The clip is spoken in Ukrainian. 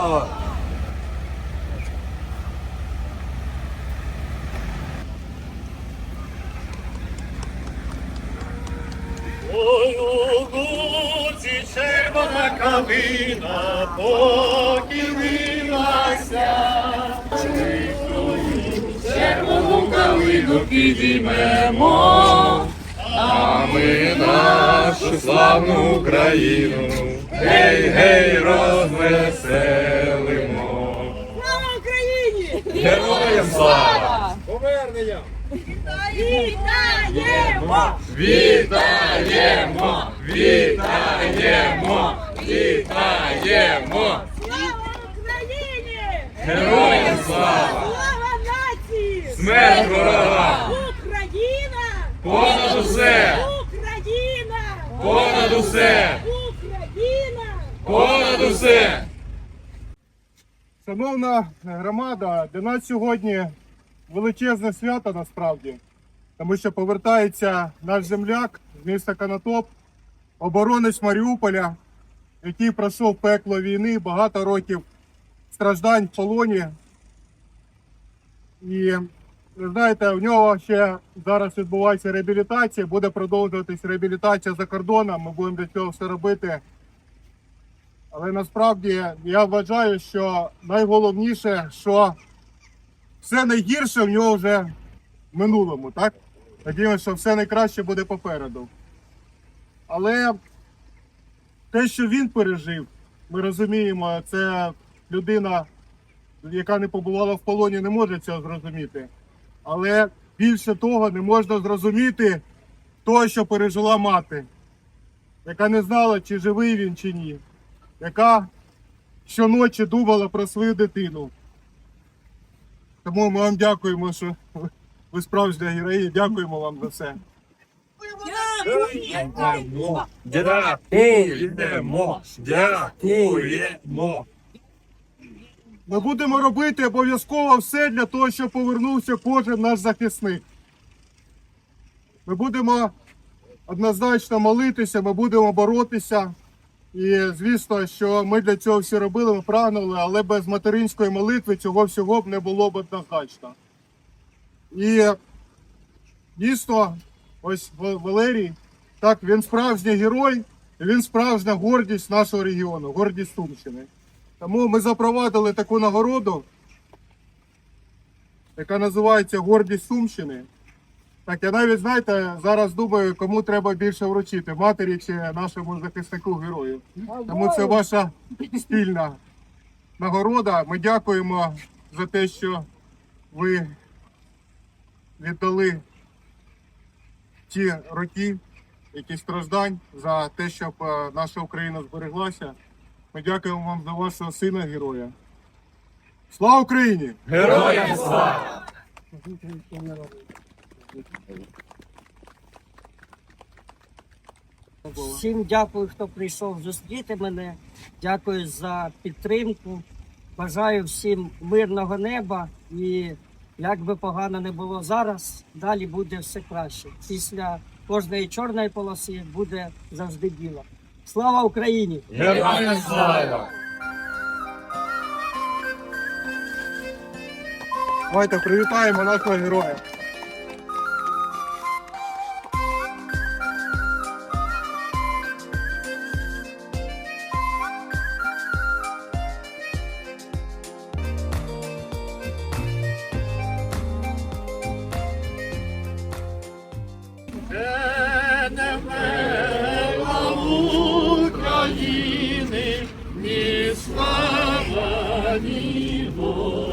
слава! Ой, у луці червона калина. Червону калину підіймемо, а ми нашу славну Україну, гей, гей, розвеселимо. Слава Україні! Героям слава! Повернення! Вітаємо! Вітаємо! Вітаємо! Вітаємо! Слава Україні! Героям Шановна громада, для нас сьогодні величезне свято насправді, тому що повертається наш земляк з міста Канатоп, оборонець Маріуполя, який пройшов пекло війни, багато років страждань в полоні. І ви знаєте, у нього ще зараз відбувається реабілітація, буде продовжуватись реабілітація за кордоном. Ми будемо для цього все робити. Але насправді я вважаю, що найголовніше, що все найгірше в нього вже в минулому, так? Надіємося, що все найкраще буде попереду. Але те, що він пережив, ми розуміємо, це людина, яка не побувала в полоні, не може цього зрозуміти. Але більше того, не можна зрозуміти того, що пережила мати, яка не знала, чи живий він, чи ні яка щоночі думала про свою дитину. Тому ми вам дякуємо, що ви- справжня героїня. Дякуємо вам за все. Дякуємо! Дякуємо! Дякуємо! Ми будемо робити обов'язково все для того, щоб повернувся кожен наш захисник. Ми будемо однозначно молитися, ми будемо боротися. І звісно, що ми для цього всі робили, ми прагнули, але без материнської молитви цього всього б не було б однозначно. І дійсно, ось Валерій, так, він справжній герой, і він справжня гордість нашого регіону, гордість Сумщини. Тому ми запровадили таку нагороду, яка називається Гордість Сумщини. Так, я навіть знаєте, зараз думаю, кому треба більше вручити, матері чи нашому захиснику герою. Тому це ваша спільна нагорода. Ми дякуємо за те, що ви віддали ті роки, які страждань, за те, щоб е, наша Україна збереглася. Ми дякуємо вам за вашого сина героя. Слава Україні! Героям слава! Всім дякую, хто прийшов зустріти мене. Дякую за підтримку. Бажаю всім мирного неба і як би погано не було зараз, далі буде все краще. Після кожної чорної полоси буде завжди біла. Слава Україні! Героям слава! Давайте привітаємо нашого героя. слава Ніво.